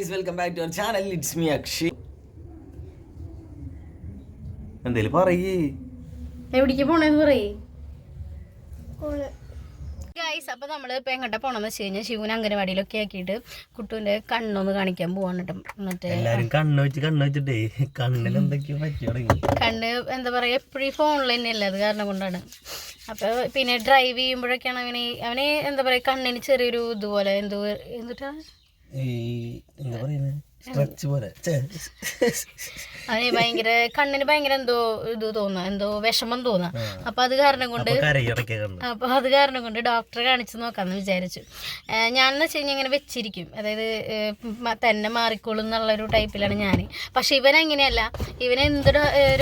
Guys welcome back to our channel it's me Akshi എന്തേലും പറയേ. എവിടേക്ക് പോണേന്ന് പറയേ. ഗൈസ് അപ്പൊ നമ്മൾ ഇപ്പൊ എങ്ങോട്ടാ പോണെന്ന് വെച്ച് കഴിഞ്ഞാൽ ശിവന് അംഗനവാടിയിലൊക്കെ ആക്കിയിട്ട് കുട്ടുവിന്റെ കണ്ണൊന്ന് കാണിക്കാൻ പോവാണ് കേട്ടോ മറ്റേ എല്ലാരും കണ്ണ് വെച്ച് കണ്ണ് വെച്ചിട്ടേ കണ്ണിൽ എന്തൊക്കെയോ കണ്ണ് എന്താ പറയാ എപ്പോഴും ഫോണിൽ തന്നെയല്ലേ അത് കാരണം കൊണ്ടാണ്. അപ്പൊ പിന്നെ ഡ്രൈവ് ചെയ്യുമ്പോഴൊക്കെയാണ് അവന് അവനെ അവന് എന്താ പറയാ കണ്ണിന് ചെറിയൊരു ഇതുപോലെ എന്തോ എന്തിട്ടാ? ഈ എന്താ പറയുന്നത് സ്ട്രെച്ച് പോലെ. അവന് ഭയങ്കര കണ്ണിന് ഭയങ്കര എന്തോ ഇത് തോന്നാ എന്തോ വിഷമം തോന്നാ. അപ്പൊ അത് കാരണം കൊണ്ട് അപ്പൊ അത് കാരണം കൊണ്ട് ഡോക്ടറെ കാണിച്ചു നോക്കാന്ന് വിചാരിച്ചു. ഞാൻ ഞാനെന്ന് വെച്ച് കഴിഞ്ഞാൽ ഇങ്ങനെ വെച്ചിരിക്കും. അതായത് തന്നെ മാറിക്കോളും എന്നുള്ളൊരു ടൈപ്പിലാണ് ഞാൻ പക്ഷെ ഇവൻ അങ്ങനെയല്ല ഇവൻ എന്ത്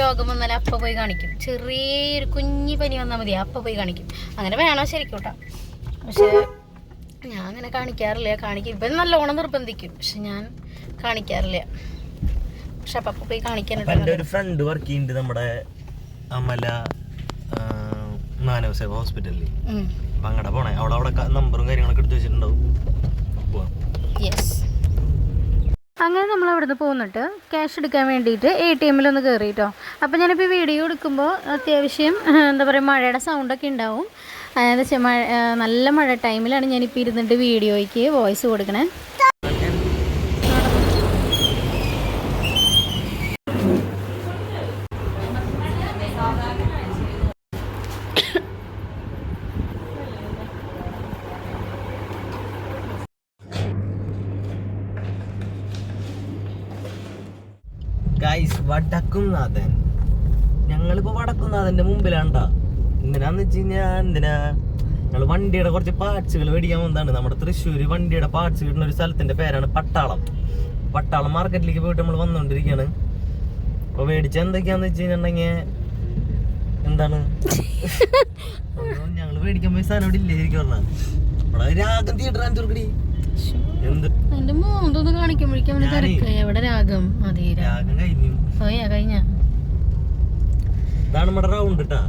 രോഗം വന്നാലും അപ്പൊ പോയി കാണിക്കും. ചെറിയൊരു കുഞ്ഞി പനി വന്നാൽ മതി അപ്പൊ പോയി കാണിക്കും. അങ്ങനെ വേണോ ശരിക്കും കേട്ടോ പക്ഷേ ഞാൻ അങ്ങനെ കാണിക്കാറില്ല. കാണിക്കും ഇവൻ നല്ലോണം നിർബന്ധിക്കും. പക്ഷെ ഞാൻ കാണിക്കാറില്ല. പക്ഷെ അപ്പൊ പോയി കാണിക്കാനുണ്ട് എന്റെ ഒരു ഫ്രണ്ട് വർക്ക് ചെയ്യുന്നുണ്ട് നമ്മുടെ അമല ആ, മാനവ സേവ ഹോസ്പിറ്റലിൽ. അപ്പൊ അങ്ങടെ പോണേ. അവിടെ അവിടെ നമ്പറും കാര്യങ്ങളൊക്കെ എടുത്ത് വെച്ചിട്ടുണ്ടാവും. യെസ് അങ്ങനെ നമ്മൾ അവിടുന്ന് പോന്നിട്ട് ക്യാഷ് എടുക്കാൻ വേണ്ടിയിട്ട് എ ടി എമ്മിലൊന്ന് കയറി കേട്ടോ അപ്പോൾ ഞാനിപ്പോൾ വീഡിയോ എടുക്കുമ്പോൾ അത്യാവശ്യം എന്താ പറയുക മഴയുടെ സൗണ്ടൊക്കെ ഉണ്ടാവും. വെച്ചാൽ മഴ നല്ല മഴ ടൈമിലാണ് ഞാനിപ്പോൾ ഇരുന്നിട്ട് വീഡിയോയ്ക്ക് വോയിസ് കൊടുക്കണേ. വടക്കുംനാഥൻ. ഞങ്ങളിപ്പോ വടക്കുംനാഥന്റെ മുമ്പിലാണ്ടാ. എന്തിനാന്ന് വെച്ച് കഴിഞ്ഞാ എന്തിനാ? ഞങ്ങൾ വണ്ടിയുടെ കുറച്ച് പാർട്സുകൾ മേടിക്കാൻ വന്നതാണ്. നമ്മുടെ തൃശ്ശൂര് വണ്ടിയുടെ പാർട്സ് കിട്ടുന്ന ഒരു സ്ഥലത്തിന്റെ പേരാണ് പട്ടാളം. പട്ടാളം മാർക്കറ്റിലേക്ക് പോയിട്ട് നമ്മൾ വന്നുകൊണ്ടിരിക്കുകയാണ് അപ്പൊ മേടിച്ച എന്തൊക്കെയാന്ന് വെച്ച് കഴിഞ്ഞിട്ടുണ്ടെങ്കിൽ എന്താണ്? ഞങ്ങൾ മേടിക്കാൻ പോയ സാധനം ഇവിടെ ഇല്ലേ ശരിക്കും പറഞ്ഞാൽ ഇവിടെ രാഗം തിയേറ്റർ എന്റെ മോന്തൊന്ന് കാണിക്കുമ്പോഴേക്കും അവന് ഞാനേ- തിരക്ക്. എവിടെ രാഗം? അതേ രാഗം. കഴിഞ്ഞ. ഇതാണ് നമ്മുടെ റൗണ്ട് കേട്ടാ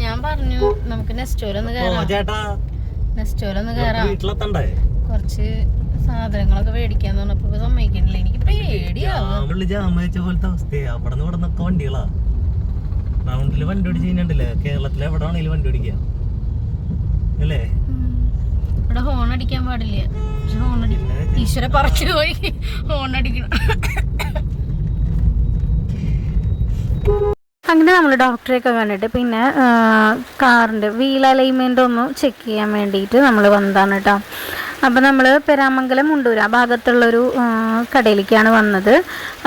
ഞാൻ പറഞ്ഞു നമുക്ക് നെസ്റ്റോലൊന്ന് ഒന്ന് കയറാം ചേട്ടാ. നെസ്റ്റോലൊന്ന് കയറാം വീട്ടിലെത്തണ്ടേ? കുറച്ച് സാധനങ്ങളൊക്കെ മേടിക്കാന്ന് പറഞ്ഞപ്പോ സമ്മതിക്കണില്ല. എനിക്ക് പേടിയാവും. ജാമിൽ ജാമ വെച്ച പോലത്തെ അവസ്ഥയാ. അവിടെ നിന്ന് ഇവിടെ നിന്നൊക്കെ വണ്ടികളാ. റൗണ്ടിൽ വണ്ടി ഓടിച്ച് കഴിഞ്ഞിട്ടില്ലേ കേരളത്തിൽ എവിടെ വേണേലും വണ്ടി ഓടിക്കാം. അല്ലേ. ഇവിടെ ഹോൺ അടിക്കാൻ പാടില്ല. പക്ഷെ ഹോൺ അടിക്കണം ഈശ്വര പറിച്ചു പോയി. ഹോൺ അടിക്കണം. നമ്മൾ ഡോക്ടറെയൊക്കെ കണ്ടിട്ട് പിന്നെ കാറിന്റെ വീൽ അലൈൻമെന്റ് ഒന്ന് ചെക്ക് ചെയ്യാൻ വേണ്ടിയിട്ട് നമ്മൾ വന്നതാണ് കേട്ടോ അപ്പോൾ നമ്മൾ പെരാമംഗലം മുണ്ടൂർ ആ ഭാഗത്തുള്ളൊരു കടയിലേക്കാണ് വന്നത്.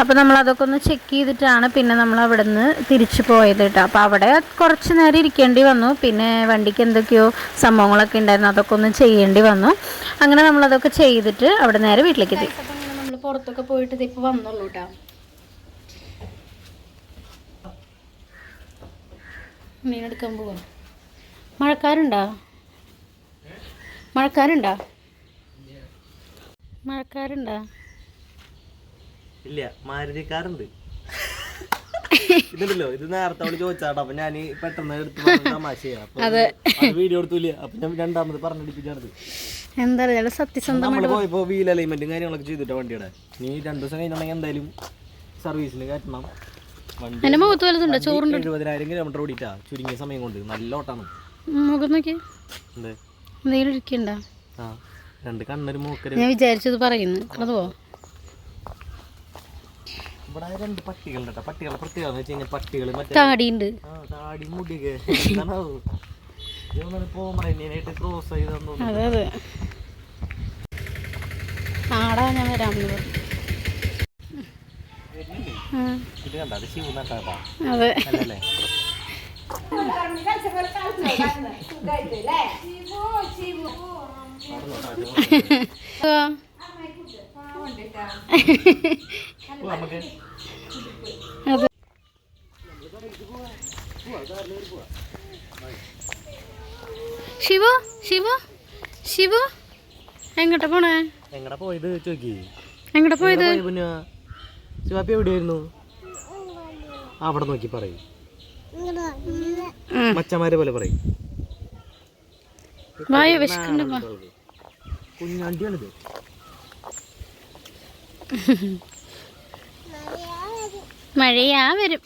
അപ്പോൾ നമ്മൾ അതൊക്കെ ഒന്ന് ചെക്ക് ചെയ്തിട്ടാണ് പിന്നെ നമ്മൾ അവിടെ നിന്ന് തിരിച്ചു പോയത് കേട്ടോ അപ്പോൾ അവിടെ കുറച്ച് നേരം ഇരിക്കേണ്ടി വന്നു. പിന്നെ വണ്ടിക്ക് എന്തൊക്കെയോ സംഭവങ്ങളൊക്കെ ഉണ്ടായിരുന്നു. അതൊക്കെ ഒന്ന് ചെയ്യേണ്ടി വന്നു. അങ്ങനെ നമ്മളതൊക്കെ ചെയ്തിട്ട് അവിടെ നേരെ വീട്ടിലേക്ക് എത്തി. പുറത്തൊക്കെ പോയിട്ട് ഇപ്പോൾ വന്നുള്ളൂ കേട്ടോ മീനെടുക്കാൻ പോവാ. മഴക്കാരുണ്ടോ? മഴക്കാരുണ്ടോ? മഴക്കാരുണ്ടോ? ഇല്ല മാരുതിക്കാരുണ്ട്. ഇതുണ്ടല്ലോ ഇത് നേരത്തെ അവൾ ചോദിച്ചാട്ടോ അപ്പൊ ഞാൻ പെട്ടെന്ന് എടുത്ത് അത്. വീഡിയോ എടുത്തില്ല. അപ്പൊ ഞാൻ രണ്ടാമത് പറഞ്ഞിട്ട് എന്താ നമ്മൾ പോയപ്പോ വീൽ അലൈൻമെന്റും കാര്യങ്ങളൊക്കെ ചെയ്തിട്ടോ വണ്ടിയുടെ? നീ രണ്ടു ദിവസം കഴിഞ്ഞിട്ടുണ്ടെങ്കിൽ എന്തായാലും സർവീസിന് കയറ്റണം. വണ്ടി എന്റെ മുഖത്ത് വലുതുണ്ടോ ചോറുണ്ട്. എഴുപതിനായിരം കിലോമീറ്റർ ഓടിയിട്ടാ. ചുരുങ്ങിയ സമയം കൊണ്ട്. നല്ല ഓട്ടാണ്. മുഖം നോക്കി. എന്തെങ്കിലും ഇരിക്കണ്ട. രണ്ട് കണ്ണൊരു മൂക്കര്. ഞാൻ വിചാരിച്ചത് പറയുന്നു. അത് പോ. ഇവിടെ രണ്ട് പട്ടികളുണ്ട് കേട്ടോ പട്ടികളുടെ പ്രത്യേകത എന്ന് വെച്ച് കഴിഞ്ഞാൽ പട്ടികൾ മറ്റേ താടിയുണ്ട്. താടി മുടിയൊക്കെ പോമറേനിയനായിട്ട് ക്രോസ് അതെ അതെ. ആടാ ഞാൻ വരാമെന്ന് പറഞ്ഞു. ഇത് കണ്ട അത്. ശിവ അതെ അതെ ശിവ ശിവ. ശിവ എങ്ങോട്ടാ പോണേ? എങ്ങോട്ടാ പോയത് ചോക്കി എങ്ങോട്ടാ പോയത്? പിന്നെ? ശിവാപ്പി എവിടെയായിരുന്നു? ആ, അവിടെ നോക്കി പറയും. മച്ചമാരെ മച്ചന്മാരെ പോലെ പറയും. കുഞ്ഞാണ്ടിയാണിത് മഴയാ വരും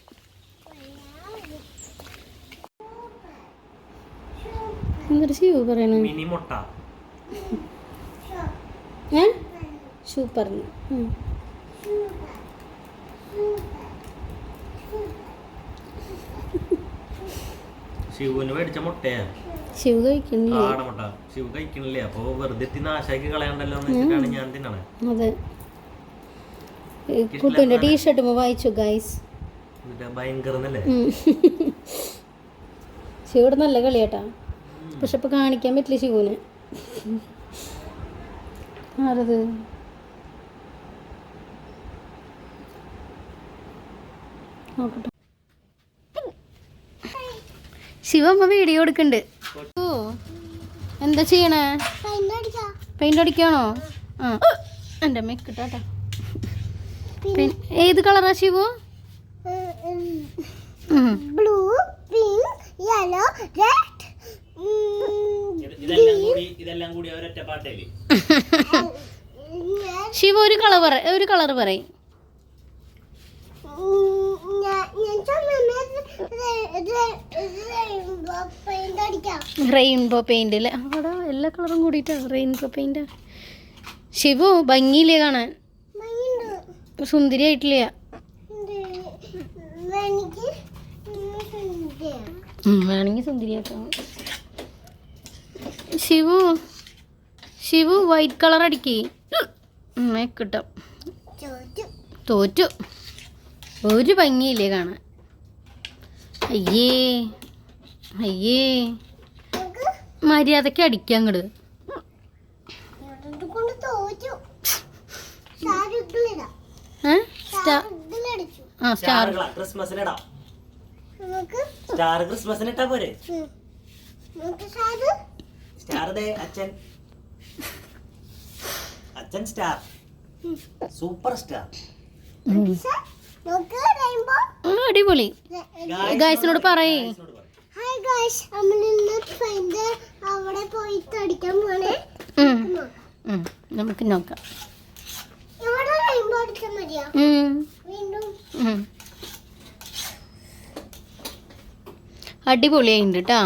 എന്തൊരു ശിവ പറയണ മിനി മുട്ട ഏ ഷൂ പറഞ്ഞു ശിവുന് മേടിച്ച മുട്ടയാ. ശിവ കഴിക്കുന്നില്ലേ ആടമുട്ട ശിവ് കഴിക്കണില്ലേ? അപ്പൊ വെറുതെ നാശാക്കി കളയണ്ടല്ലോ എന്ന് വെച്ചിട്ടാണ് ഞാൻ തിന്നണേ. അതെ. കുട്ടുവിന്റെ ടീഷർട്ട് വായിച്ചു ഗൈസ് ശിവയുടെ നല്ല കളിയാട്ടാ. പക്ഷെ ഇപ്പൊ കാണിക്കാൻ പറ്റില്ല ശിവുന് ആരത്? നോക്കട്ടെ. ശിവ അമ്മ വീഡിയോ എടുക്കണ്ട്. ഓ എന്താ ചെയ്യണേ? പെയിന്റ് അടിക്കാണോ ആ എന്റെ അമ്മ കിട്ടാട്ടാ ഏത് കളറാ Shivu. Blue pink yellow red ഇതെല്ലാം കൂടി ഒരൊറ്റ ശിവ ഒരു കളർ പറ ഒരു കളർ പറയും. റെയിൻബോ പെയിന്റ് അല്ലേ അവിടെ എല്ലാ കളറും കൂടിയിട്ടാ റെയിൻബോ പെയിന്റ് ശിവു ഭംഗിയില്ലേ കാണാൻ? സുന്ദരി സുന്ദരിയായിട്ടില്ല വേണമെങ്കിൽ സുന്ദരിയാക്കാം. ശിവു ശിവു വൈറ്റ് കളർ അടിക്കേ. കിട്ടും. തോറ്റു. ഒരു ഭംഗിയില്ലേ കാണാൻ? അയ്യേ അയ്യേ. മര്യാദയ്ക്ക് അടിക്കാൻ അങ്ങട്. ഞാനത് കൊണ്ട് തോറ്റു. സ്റ്റാർ ഇതിലിടാം. ഏ? സ്റ്റാർ സ്റ്റാർ ആ സ്റ്റാർ. സ്റ്റാർ ക്രിസ്മസിന് ഇട്ടാ പോരെ? ഉം. സ്റ്റാർ അച്ഛൻ? അച്ഛൻ സ്റ്റാർ. Super star. അടിപൊളി. ഗായ്സിനോട് പറയേ. ഹായ് ഗായ്സ് നമ്മൾ ഇന്ന് പെയിന്റ് അവിടെ പോയിട്ട് അടിക്കാൻ പോണേ. നമുക്ക് നോക്കാം. ഇവിടെ റെയിൻബോ മതിയോ? വീണ്ടും. അടിപൊളിയായിട്ടുണ്ട് കേട്ടാ.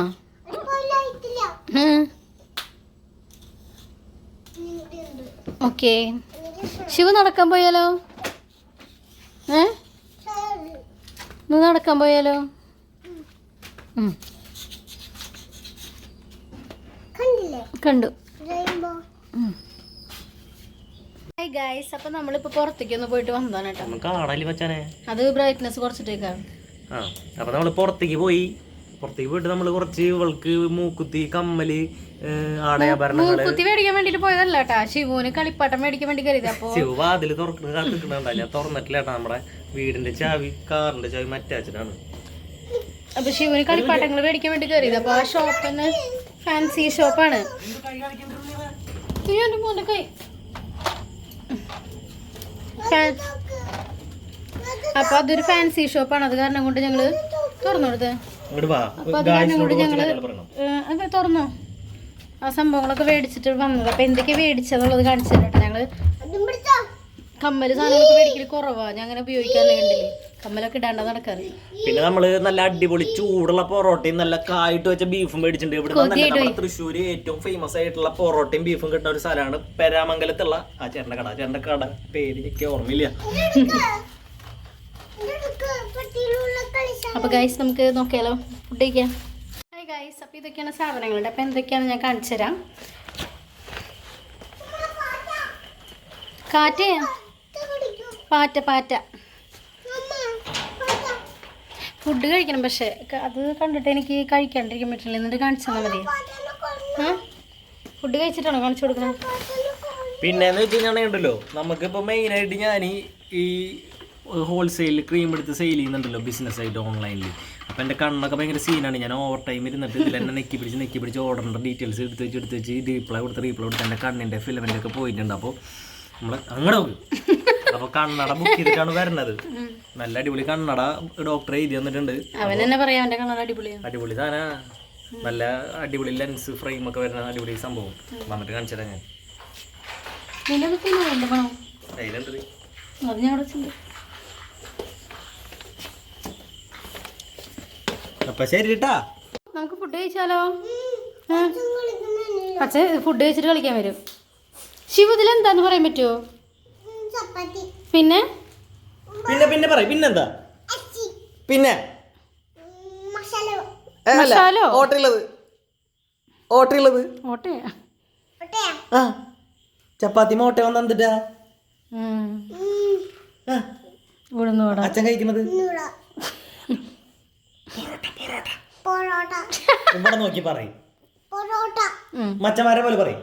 ഓക്കെ. ശിവ നടക്കാൻ പോയാലോ ഏ സ്റ്റാർ നീ നടക്കാൻ പോയാലോ? കണ്ടു. റെയിൻബോ. ഹായ് ഗായ്സ് അപ്പം നമ്മളിപ്പോൾ പുറത്തേക്ക് ഒന്ന് പോയിട്ട് വന്നതാണ് കേട്ടോ. അത് ബ്രൈറ്റ്നെസ് കുറച്ചിട്ടേക്കാണ് ആ അപ്പൊ നമ്മൾ പുറത്തേക്ക് പോയി. പുറത്തേക്ക് പോയിട്ട് നമ്മൾ കുറച്ച് ഇവൾക്ക് മൂക്കുത്തി കമ്മൽ ആടയാഭരണങ്ങൾ മൂക്കുത്തി മേടിക്കാൻ വേണ്ടിട്ട് പോയതല്ല കേട്ടാ. ശിവുന് കളിപ്പാട്ടം മേടിക്കാൻ വേണ്ടി കരുതി. അപ്പൊ ശിവ വാതിൽ തുറക്കുന്ന കാത്തിക്കണുണ്ടല്ല തുറന്നിട്ടില്ല കേട്ടാ നമ്മുടെ വീടിന്റെ ചാവി കാറിന്റെ ചാവി മറ്റാച്ചനാണ് അപ്പൊ ശിവുന് കളിപ്പാട്ടങ്ങൾ മേടിക്കാൻ വേണ്ടി കയറിയത് അപ്പൊ ആ ഷോപ്പ് തന്നെ ഫാൻസി ഷോപ്പാണ് കൈ. അപ്പൊ അതൊരു ഫാൻസി ഷോപ്പാണ് അത് കാരണം കൊണ്ട് ഞങ്ങൾ തുറന്നു കൊടുത്തേ അത് തുറന്നോ? ആ സംഭവങ്ങളൊക്കെ മേടിച്ചിട്ട് വന്നത്. അപ്പൊ എന്തൊക്കെ മേടിച്ചെന്നുള്ളത് കാണിച്ചു തരാം കേട്ടോ ഞങ്ങൾ. കമ്മൽ സാധനങ്ങളൊക്കെ മേടിക്കൽ കുറവാ. ഞാൻ അങ്ങനെ ഉപയോഗിക്കാറില്ല കണ്ടില്ലേ? കമ്മലൊക്കെ ഇടാണ്ട നടക്കാറ്. പിന്നെ നമ്മൾ നല്ല അടിപൊളി ചൂടുള്ള പൊറോട്ടയും നല്ല കായിട്ട് വെച്ച ബീഫും മേടിച്ചിട്ടുണ്ട്. ഇവിടെ തൃശ്ശൂർ തൃശ്ശൂര് ഏറ്റവും ഫേമസ് ആയിട്ടുള്ള പൊറോട്ടയും ബീഫും കിട്ടുന്ന ഒരു സ്ഥലമാണ് പെരാമംഗലത്തുള്ള ആ ചേട്ടന്റെ കട. ചേട്ടന്റെ കട പേര് എനിക്ക് ഓർമ്മയില്ല. അപ്പൊ ഗൈസ് നമുക്ക് നോക്കിയാലോ? ഫുഡ് കഴിക്കാം. ഹായ് ഗൈസ് അപ്പൊ ഇതൊക്കെയാണ് സാധനങ്ങളുണ്ട് അപ്പൊ എന്തൊക്കെയാണ് ഞാൻ കാണിച്ചു തരാം. പാറ്റ പാറ്റ. ഫുഡ് കഴിക്കണം പക്ഷെ അത് കണ്ടിട്ട് എനിക്ക് കഴിക്കാണ്ടിരിക്കാൻ പറ്റില്ല. എന്നിട്ട് കാണിച്ചു തന്നാൽ മതി. ഫുഡ് കഴിച്ചിട്ടാണോ കാണിച്ചു കൊടുക്കണം. പിന്നെ എന്ന് വെച്ച് കഴിഞ്ഞാൽ ഉണ്ടല്ലോ നമുക്കിപ്പോ മെയിൻ ആയിട്ട് ഞാൻ ഈ ഹോൾസെയിൽ ക്രീം എടുത്ത് സെയിൽ ചെയ്യുന്നുണ്ടല്ലോ ബിസിനസ് ആയിട്ട് ഓൺലൈനിൽ അപ്പം എന്റെ കണ്ണൊക്കെ ഭയങ്കര സീനാണ് ഞാൻ ഓവർ ടൈം ഇരുന്നിട്ട് ഇതിൽ എന്നെ നെക്കി പിടിച്ച് നെക്കി പിടിച്ച് ഓർഡറിന്റെ ഡീറ്റെയിൽസ് എടുത്ത് വെച്ച് എടുത്ത് വെച്ച് റീപ്ലൈ കൊടുത്ത് റീപ്ലൈ കൊടുത്ത് എന്റെ കണ്ണിന്റെ ഫിലമെന്റ് ഒക്കെ പോയിട്ടുണ്ട്. അപ്പോൾ നമ്മൾ അങ്ങനെ പോകും അപ്പൊ കണ്ണട ബുക്ക് ചെയ്തിട്ടാണ് വരുന്നത് നല്ല അടിപൊളി കണ്ണട ഡോക്ടർ എഴുതി തന്നിട്ടുണ്ട്. അടിപൊളി താനാ നല്ല അടിപൊളി ലെൻസ് ഫ്രെയിം ഒക്കെ വരുന്ന അടിപൊളി സംഭവം. വന്നിട്ട് കാണിച്ചതാ ഞാൻ. അതിലുണ്ട് അത് ഞാൻ അവിടെ വെച്ചിട്ടുണ്ട്. അപ്പൊ ശരി കേട്ടാ നമുക്ക് ഫുഡ് കഴിച്ചാലോ? ആ. അച്ഛൻ ഫുഡ് കഴിച്ചിട്ട് കളിക്കാൻ വരും. ശിവ ഇതിൽ എന്താന്ന് പറയാൻ പറ്റുമോ ചപ്പാത്തി. പിന്നെ? പിന്നെ പിന്നെ പറയും. പിന്നെന്താ? അച്ചി പിന്നെ? മസാല. മസാലോ? ഓട്ടയുള്ളത് ഓട്ടയുള്ളത് ഓട്ടയാ? ഒട്ടയാ ആ. ചപ്പാത്തി മോട്ട തന്നിട്ടാ അച്ഛൻ കഴിക്കുന്നത്? നൂറ പൊറോട്ട. ഇവിടെ നോക്കി പറയും. പൊറോട്ട. മച്ചന്മാരെ പോലെ പറയും.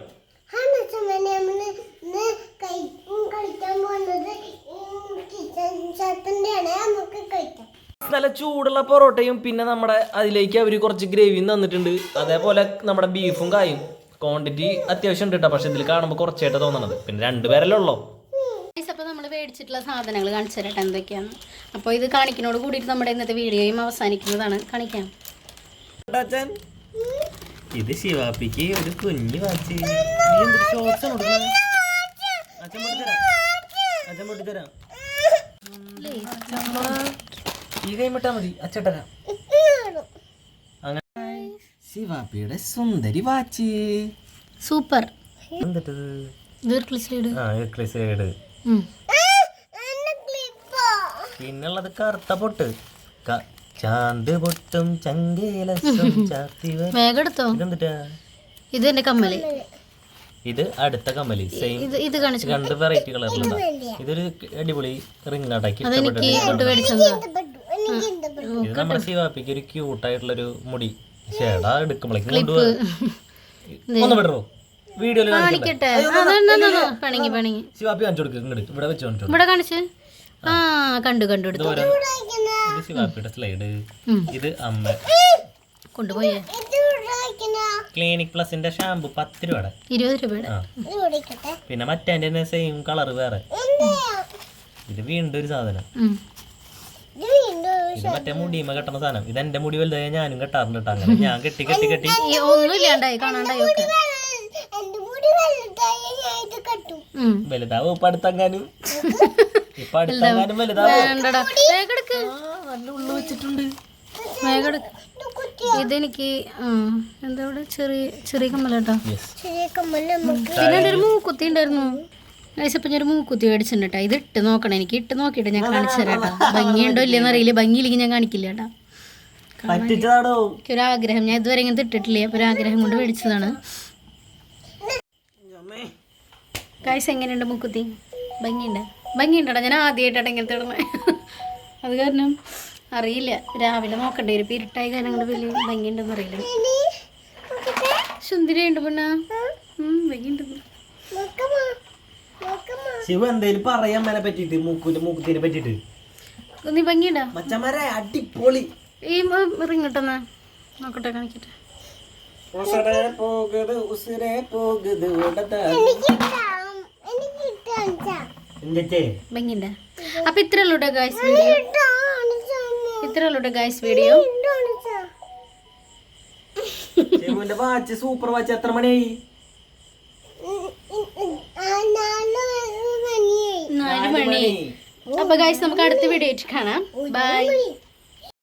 നല്ല ചൂടുള്ള പൊറോട്ടയും പിന്നെ നമ്മുടെ അതിലേക്ക് അവർ കുറച്ച് ഗ്രേവിയും തന്നിട്ടുണ്ട്. അതേപോലെ നമ്മുടെ ബീഫും കായും. ക്വാണ്ടിറ്റി അത്യാവശ്യം ഉണ്ട് കേട്ടോ പക്ഷെ ഇതിൽ കാണുമ്പോൾ കുറച്ചായിട്ട് തോന്നണത്. പിന്നെ രണ്ടുപേരല്ലേ ഉള്ളൂ. മേടിച്ചിട്ടുള്ള സാധനങ്ങൾ കാണിച്ചു തരട്ടെ എന്തൊക്കെയാണ് അപ്പോൾ ഇത് കാണിക്കുന്നോട് കൂടിയിട്ട് നമ്മുടെ ഇന്നത്തെ വീഡിയോയും അവസാനിക്കുന്നതാണ്. കാണിക്കാം. അച്ഛൻ ഇത് ശിവാപ്പിക്ക് ഒരു കുഞ്ഞു വാച്ച്. ഈ മതി. അങ്ങനെ. ശിവാപ്പിയുടെ സുന്ദരി വാച്ചി. സൂപ്പർ. എന്തിട്ടത്? ദീർഘ ആ എക്ലിസൈഡ് പിന്നുള്ളത് കറുത്ത പൊട്ട്. ക- ചാന്ത് പൊട്ടും ചങ്കേലും ചാർത്തി മേഘെടുത്തോ ഇതെന്തിട്ടാ? ഇത് എന്റെ കമ്മൽ. ഇത് അടുത്ത കമ്മൽ. സെയിം ഇത് ഇത് കാണിച്ചു? രണ്ട് വെറൈറ്റി കളറിലുള്ള ഇതൊരു അടിപൊളി റിംഗ് അടക്കി ഇത് നമ്മുടെ ശിവാപ്പിക്ക് ഒരു ക്യൂട്ടായിട്ടുള്ളൊരു മുടി. ചേടാ എടുക്കുമ്പോഴേക്കും കൊണ്ടുപോകാം ഒന്ന് വിടറോ? വീഡിയോയിൽ കാണിക്കട്ടെ? അതെന്താ പണിങ്ങി പണിങ്ങി. ശിവാപ്പി കാണിച്ചു കൊടുക്കും ഇവിടെ വെച്ച് കാണിച്ചു ഇവിടെ കാണിച്ച്. ആ കണ്ടു കണ്ടു എടുത്തു. സ്ലൈഡ് ഇത് അമ്മ. കൊണ്ടുപോയേ. ക്ലിനിക് പ്ലസിന്റെ ഷാമ്പു പത്ത് രൂപയുടെ. ഇരുപത് രൂപയുടെ. പിന്നെ മറ്റേ സെയിം കളർ വേറെ. ഇത് വീണ്ടും ഒരു സാധനം. ഇത് മറ്റേ മുടിയുമ്പ കെട്ടണ സാധനം. ഇത് എന്റെ മുടി വലുതായ ഞാനും കെട്ടാറുണ്ട് കേട്ടോ അങ്ങനെ. ഞാൻ കെട്ടി കെട്ടി കെട്ടി. വലുതാവും ഇപ്പൊ അടുത്തെങ്ങാനും. വേണ്ടടാ. വേഗം എടുക്ക്. നല്ല ഉള്ളു വെച്ചിട്ടുണ്ട്. വേഗം എടുക്ക്. ഇതെനിക്ക് എന്താ ഇവിടെ? ചെറിയ ചെറിയ കമ്മലാട്ടോ. യെസ് ചെറിയ കമ്മൽ നമുക്ക് പിന്നെ എന്റെ ഒരു മൂക്കുത്തി ഉണ്ടായിരുന്നു? കഴിച്ചപ്പോൾ ഞാൻ ഒരു മൂക്കുത്തി മേടിച്ചിട്ടുണ്ട് കേട്ടോ ഇത് ഇട്ട് നോക്കണം. എനിക്ക് ഇട്ട് നോക്കിയിട്ട് ഞാൻ കാണിച്ചു തരാം കേട്ടോ ഭംഗിയുണ്ടോ ഇല്ലെന്ന് അറിയില്ല ഭംഗിയില്ലെങ്കിൽ ഞാൻ കാണിക്കില്ല കേട്ടോ ആഗ്രഹം ഞാൻ ഇതുവരെ ഇങ്ങനെ ഇട്ടിട്ടില്ല. അപ്പോൾ ഒരു ആഗ്രഹം കൊണ്ട് മേടിച്ചതാണ്. കാഴ്ച എങ്ങനെയുണ്ട് മൂക്കുത്തി? ഭംഗിയുണ്ട്? ഭംഗിയുണ്ടോ ഞാൻ ആദ്യമായിട്ടാണ് ഇങ്ങനത്തെ ഇടുന്നത് അത് കാരണം അറിയില്ല. രാവിലെ നോക്കണ്ടേ ഒരു ഇരുട്ടായി കാരണം കൊണ്ട് വലിയ ഭംഗിയുണ്ടെന്ന് അറിയില്ല. സുന്ദരിയുണ്ട് പെണ്ണ ഭംഗിയുണ്ടെന്ന് ശിവ എന്തേലും പറയാൻ മേലെ പറ്റിട്ട് മൂക്കുന്റെ മൂക്കുത്തിനെ പറ്റിട്ട് നീ ഭംഗിയുണ്ടോ? മച്ചന്മാരെ അടിപൊളി. ഈ റിങ് കിട്ടുന്ന നോക്കട്ടെ കാണിക്കട്ടെ. ഉസരെ പോകുത് ഉസരെ പോകുത് ഭംഗിയുണ്ട്. അപ്പൊ ഇത്ര ഉള്ളൂ ഗായ്സ് വീഡിയോ ഇത്ര ഉള്ളൂ guys video watch super watch എത്ര മണിയായി? നാല് മണി. അപ്പൊ ഗായ്സ് നമുക്ക് അടുത്ത വീഡിയോ ആയിട്ട് കാണാം. ബൈ